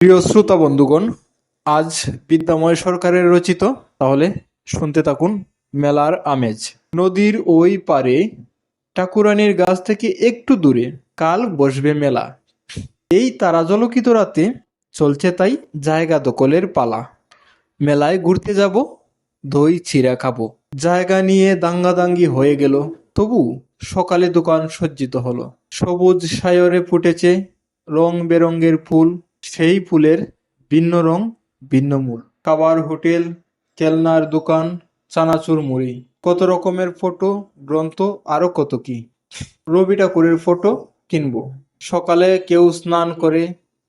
প্রিয় শ্রোতা বন্ধুগণ, আজ বিদ্যাময় সরকারের রচিত, তাহলে শুনতে থাকুন মেলার আমেজ। নদীর ওই পারে, ঠাকুরানীর গাছ থেকে একটু দূরে, কাল বসবে মেলা। এই তারা জলকিত রাতে চলছে তাই জায়গা দখলের পালা। মেলায় ঘুরতে যাব, দই চিরা খাব। জায়গা নিয়ে দাঙ্গাদাঙ্গি হয়ে গেল, তবু সকালে দোকান সজ্জিত হলো। সবুজ সায়রে ফুটেছে রং বেরঙের ফুল সেই ফুলের ভিন্ন রং, ভিন্ন মূল। খাবার হোটেল, খেলনার দোকান, চানাচুর মুড়ি। কত রকমের ফটো, গ্রন্থ, আরও কত কি? রবি ঠাকুরের ফটো কিনবো। সকালে কেউ স্নান করে,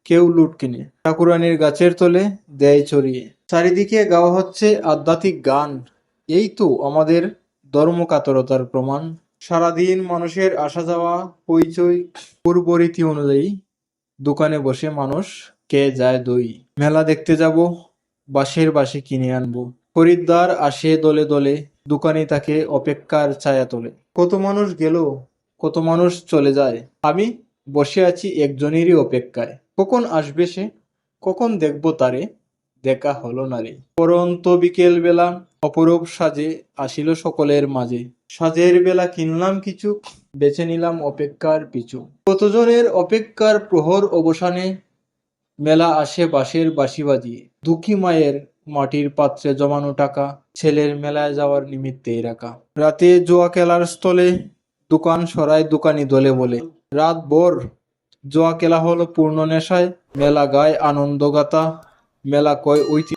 কেউ লুট কিনে। ঠাকুরানীর গাছের তলে দেয় ছড়িয়ে। চারিদিকে গাওয়া হচ্ছে আধ্যাত্মিক গান। এই তো আমাদের ধর্মকাতরতার প্রমাণ। সারাদিন মানুষের আসা যাওয়া পরিচয়, পূর্ব রীতি অনুযায়ী দোকানে বসে মানুষ কে যায় দই। মেলা দেখতে যাব, বাঁশের বাঁশি কিনে আনব। খরিদ্দার আসে দলে দলে, দোকানে তাকে অপেক্ষার ছায়া তোলে। কত মানুষ গেল, কত মানুষ চলে যায়। আমি বসে আছি একজনেরই অপেক্ষায়। কখন আসবে সে, কখন দেখব তারে, দেখা হলো না রে। পরন্ত বিকেল বেলা অপরূপ সাজে আসিল সকলের মাঝে। সাজের বেলা কিনলাম কিছু বেছে নিলাম অপেক্ষার পিছু। কতজনের অপেক্ষার প্রহর অবসানে মেলা আসে বাঁশের বাঁশি বাজিয়ে। দুঃখী মায়ের মাটির পাত্রে জমানো টাকা, ছেলের মেলায় যাওয়ার নিমিত্তেই রাখা। রাতে জোয়া খেলার স্থলে দোকান সরায় দোকানি দলে বলে রাত ভোর জোয়া খেলা হলো পূর্ণ নেশায়, মেলা গায় আনন্দ গাথা মেলা কয় ঐতি